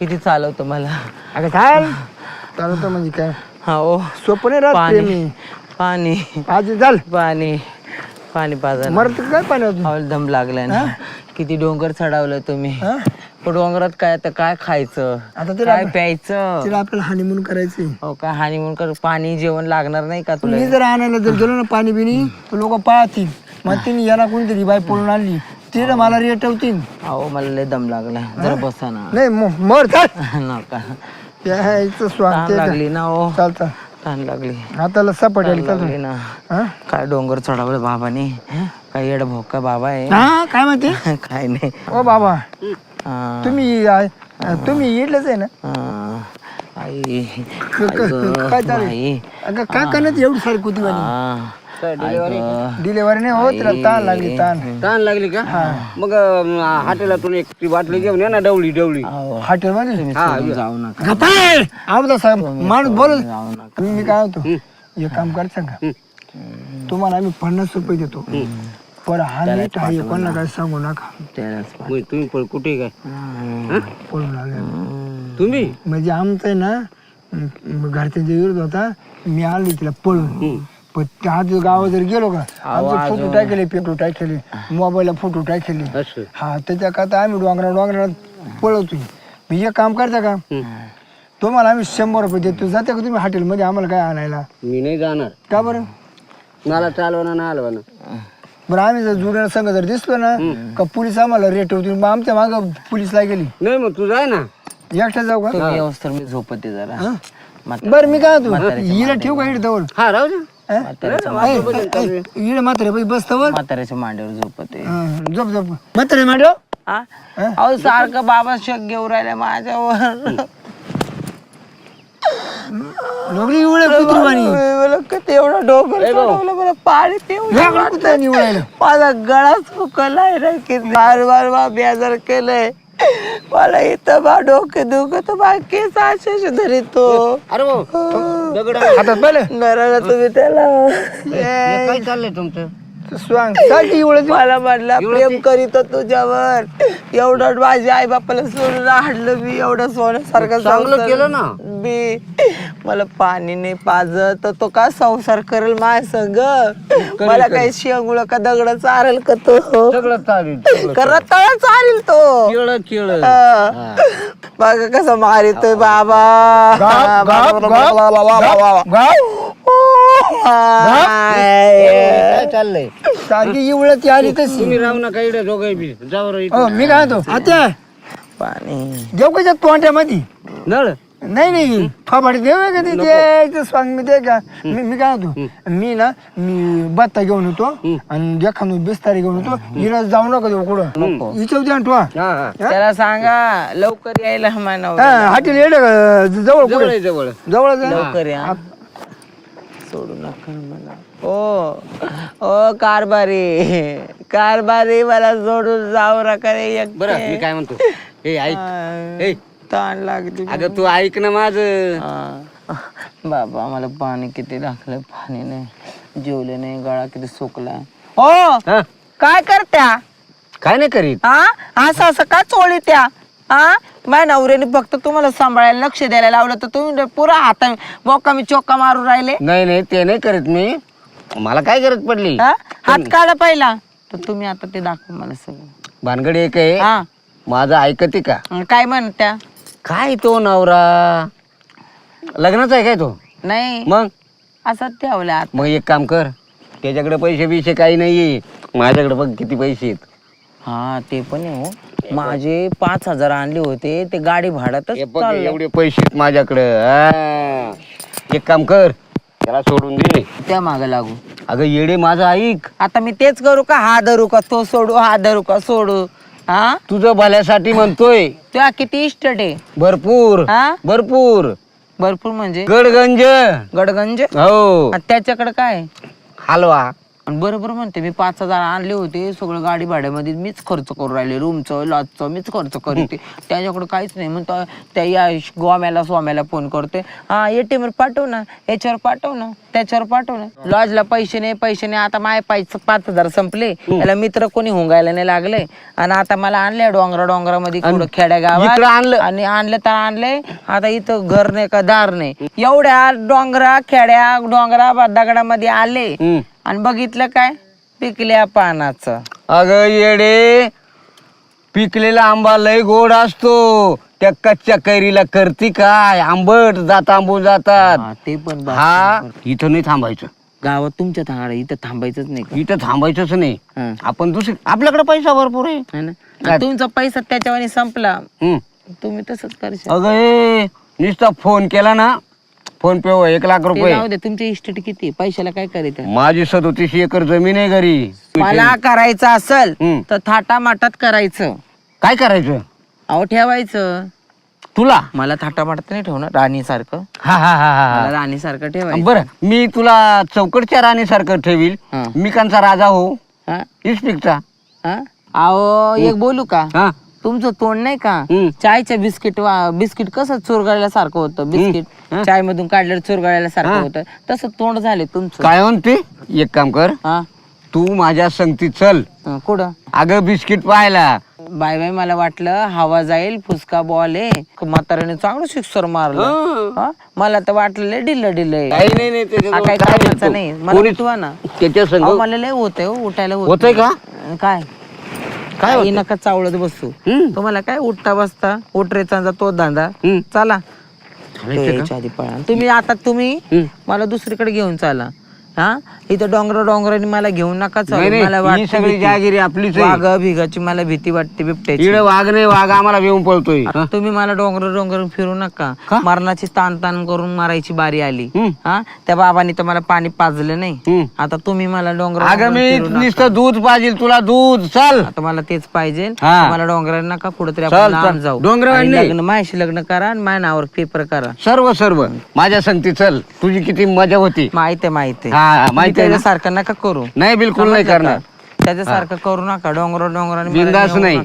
किती चालवतो मला? अगं चाल चालवतो म्हणजे काय? हा ओ. सोपं नाही राहत पाणी. प्रेमी. पाणी. आज चाल. पाणी. पाणी पाजा मरत काय पाणी होतं हवल दम लागलाय ना. किती डोंगर चढवलं तुम्ही. हा? पण डोंगरात काय आता काय खायचं? आता काय प्यायचं? तिला आपल्याला हानिमून करायची हो काय हानी म्हणून कर पाणी जेवण लागणार नाही का तुला? मी जर आणायला जर गेलो ना पाणी बिनी तर लोक पाहतील मग तिने याला कोणीतरी बाई पळून आणली. तिला मला रेटवतील अहो मला लय दम लागला. जरा बसा ना. नाही म- मर चाल नका. यायचं स्वांग ताण ते लागली ना ओ चाल चाल ताण लागली. हाताला सपाट ताण चाल लागली ना. हा? काय डोंगर चढवलं बाबाने? काय येड भोका बाबा आहे? हा, काय म्हणते? काय नाही. ओ बाबा हा, तुम्ही आ- तुम्ही इडलंच आहे ना? हा. आई. क- क- काय आई अगं काय करण्यात एवढी सारी कुती वाली. हा. डिलेवरी नाही? हो तिला ताण लागली ताण. ताण लागली का? मग अं, हॉटेलातून एक ती बाटली घेऊन ये ना डवळी डवळी. हॉटेल मध्ये तुम्ही जाऊ नका. गप्पाय! आमचा साहेब माणूस बोल जाऊ नका. मी काय होतो एक काम करायचं का तुम्हाला आम्ही पन्नास रुपये देतो. पण हा नीट आहे कोणाला काय सांगू नका. त्यालाच पा- मग तुम्ही पण कुठे काय. पळून आले. तुम्ही? म्हणजे आमचं आहे ना घरच्या जे विरोध होता. मी आलो तिला पळून. पण त्या आज गावात जर गेलो का आमचे फोटो टाकले पेटो टाकले मोबाईलला फोटो टाकले. असं. हा त्याच्या करता आम्ही डोंगरा डोंगरा पळवतोय मी एक काम करता का? तुम्हाला आम्ही शंभर रुपये देतो. जाते का तुम्ही हॉटेलमध्ये आम्हाला काय आणायला? मी नाही जाणार. का बरं? मला चालवणार ना हलवाना बरं आम्ही जर जुन्या संघ जर दिसलो ना का पोलीस आम्हाला रेट होतील मग आमच्या मागं पोलीसला गेली. नाही मग तू जाय ना. एकटा जाऊ का? तुम्ही व्यवस्थित मी झोपते जरा. बरं मी काय होतो हिला ठेवू का इकडे जवळ हा राहू दे. इकडे मात्र बाई बस तवर. म्हाताऱ्याच्या मांडीवर झोपते झोप झोप. मात्र मॅडम हा? अहो सारखं बाबा शक घेऊ राहिल्या माझ्यावर. नोकरी इवळे कुत्रुवाणी मला किती एवढं डोकं चढवलं मला पाणी पिऊ माझा गळा सुकलाय रे की बार बार बा बेजार केलंय. मला इथं बा डोके दुखत. बा केस असे धरितो. अरे भाऊ दगड हातात पहिले नराला तुम्ही त्याला काय चाललंय तुमचं? साठी इवळे मला म्हटलं प्रेम करीत तुझ्यावर. एवढं माझ्या आई बापाला सोडून राहडलं मी एवढं सोन्यासारखं चांगलं केलं ना. मी मला पाणी नाही पाजत तर तो का संसार करेल माझ्या संग? मला काही शेंगुळ का दगड चारेल का तो? सगळं चालेल करत चालेल तो? केळ केळ. हा. बघा कसं मारितोय बाबा. गाप, गाप, गाप, गाप. काय चाललंय? सारखी इवळ ती आली तशी. तुम्ही राहू नका इकडे दोघे बी. जाऊ रे हो मी काय आता पाणी. देऊ का तोंड्यामध्ये? नळ? नाही नाही. फाबाडी देऊ का ते? द्यायचं स्वांग मी दे का? मी मी काय म्हणतो? मी ना मी बत्ता घेऊन येतो आणि एखादं बिस्तारी घेऊन येतो. हिला जाऊ नका देऊ कुठं. हिच्या द्या ठेवा. हा हा. त्याला सांगा लवकर यायला मानव. हॉटेल येड जवळ जवळ कुठे? आहे, जवळ. जवळ जा. लवकर या. सोडू नका मला ओ ओ कारभारी. कारभारी मला सोडून जाऊ नका रे एकटे. बरं मी काय म्हणतो? हे ऐक. आ, ए ताण लागते. अगं तू ऐक ना माझ. आ, बाबा मला पाणी किती लागलं पाणी नाही. जेवले नाही गळा किती सुकला. हो. काय करत्या? काय नाही करीत. हा? असं असं का चोळी त्या हा? माझ्या नवऱ्याने फक्त तुम्हाला सांभाळायला लक्ष द्यायला लावलं तर तुम्ही पुरा हाता बोका मी चोक्का मारून राहिले. नाही नाही ते नाही करीत मी. मला काय गरज पडली? हा? हात काढा पहिला. तर तुम्ही आता ते दाखवा मला सगळं. भानगड एक आहे. हा. माझं ऐकते का? काय म्हणत्या? काय तो नवरा? लग्नाचा आहे काय तो? नाही. मग? असं ठेवलं आत. मग एक काम कर त्याच्याकडे पैसे बिशे काही नाहीये. माझ्याकडे बघ किती पैसे आहेत. हा ते पण आहे हो. माझे पाच हजार आणले होते ते गाडी भाड्यातच हे बघ. एवढे पैसे आहेत माझ्याकडं. हा. एक काम कर त्याला सोडून दे. त्या मागे लागू. अगं येडे माझं ऐक. आता मी तेच करू का? हा धरू का? तो सोडू हा धरू का? सोडू. हा? तुझं भल्यासाठी म्हणतोय. तुला किती इस्टेट आहे. भरपूर. हा? भरपूर. भरपूर म्हणजे? गडगंज. गडगंज? हो. आणि त्याच्याकडे काय? हलवा. आणि बरोबर म्हणते मी पाच हजार आणले होते सगळं गाडी भाड्यामध्ये मीच खर्च करू राहिले रूमचं लॉजचं मीच खर्च करते. त्याच्याकडे काहीच नाही. म्हणतो त्या या गोम्याला स्वाम्याला फोन करते. हा एटीएम वर पाठव ना. याच्यावर पाठव ना. त्याच्यावर पाठव ना. लॉजला पैसे नाही पैसे नाही. आता माय पैसे पाच हजार संपले. त्याला मित्र कोणी हुंगायला नाही लागले. आणि आता मला आणले डोंगरा डोंगरामध्ये कुठं खेड्या गावात. इकडं आणलं. आणि आणलं तर आणलंय आता इथं घर नाही का दार नाही. एवढ्या डोंगरा खेड्या डोंगरा दगडामध्ये आले. आणि बघितलं काय? पिकल्या पानाचं. अगं येडे. पिकलेला आंबा लय गोड असतो. त्या कच्च्या कैरीला करती काय? आंबट जात आंबून जातात. हा, ते पण बा- हा इथं नाही थांबायचं. गावात तुमच्या थांबा इथं थांबायचंच नाही का? इथं थांबायचंच नाही. हा. आपण दुसरी आपल्याकडे पैसा भरपूर आहे. है ना? आणि तुमचा पैसा त्याच्यावानी संपला. हम्म. तुम्ही तसंच करशाल अगं ए, नुसता फोन केला ना फोन पे एक लाख ते रुपये. जाऊ दे तुमची इस्टेट किती आहे? पैशाला काय करायचं माझी सदोतीस एकर जमीन आहे घरी. मला करायचं असल हम्म. तर थाटा माटात करायचं. काय करायचं? अहो ठेवायचं. तुला? मला थाटा माटात नाही ठेवणार राणी सारखं हा हा हा हा. मला राणी सारखं ठेवायचं. बरं मी तुला चौकडच्या राणीसारखं ठेवील. हा. मी कांचा राजा हो हा? इस्पिकचा हा? अहो एक बोलू का? हा. तुमचं तोंड नाही का? हम्म. चायच्या बिस्किट बिस्किट कसं चुरगळल्या सारखं होतं बिस्किट चाय मधून काढलेलं चुरगळल्या सारखं होतं. तसं तोंड झाले तुमचं. काय म्हणते एक काम कर. हा. तू माझ्या संगती चल. हा, कुठं? अगं बिस्किट पाहायला. बाय बाय मला वाटलं हवा जाईल फुसका बॉल आहे. म्हाताऱ्याने चांगलं शिक्सर मारलं. हा? मला तर वाटलं डिल्ल डिल्ल आहे. काही नाही नाही हा, त्याच्याजवळ काय काय कामाचं नाही नाही. तो. मला कोणीच उठवा ना. त्याच्या संग? मला लय होतंय हो उठायला होत होतंय का? नाही. काय? काय होतंय? नका चावळत बसू हम्म. तुम्हाला काय उठता बसता उठरेचा तो धंदा हम्म. चला चालायचं का? यायच्या आधी पळा तुम्ही आता तुम्ही हम्म. मला दुसरीकडे घेऊन चाला हा? इथं डोंगर डोंगराने मला घेऊन नका नाही चालू मला ही वाटते सगळी. जागिरी आपलीच आहे. वाघ भिगाची मला भीती वाटते बिबट्याची. इकडे वाघ नाही वाघ आम्हाला येऊन पळतोय. हा? तुम्ही मला डोंगर डोंगर फिरू नका. मरणाची ताण ताण करून मारायची बारी आली. हम्म. हा? त्या बाबांनी तर मला पाणी पाजलं नाही. आता तुम्ही मला डोंगर अगं मी फिरू नका. नुसतं दूध पाहिजे तुला दूध. चल. आता मला तेच पाहिजे. हा. मला डोंगरावर नका कुठेतरी चल, आपण लांब. जाऊ. डोंगरावर आणि नाही. लग्न माझ्याशी लग्न करा आणि माझ्या नावावर पेपर करा. सर्व सर्व. माझ्या संगती चल. तुझी किती मजा होती. माहीत आहे माहीत आहे. हा. माहिती आहे ना? सारखं नका करू नाही बिलकुल नाही करणार? त्याच्यासारखं करू नका डोंगर डोंगराने नेऊ नाही.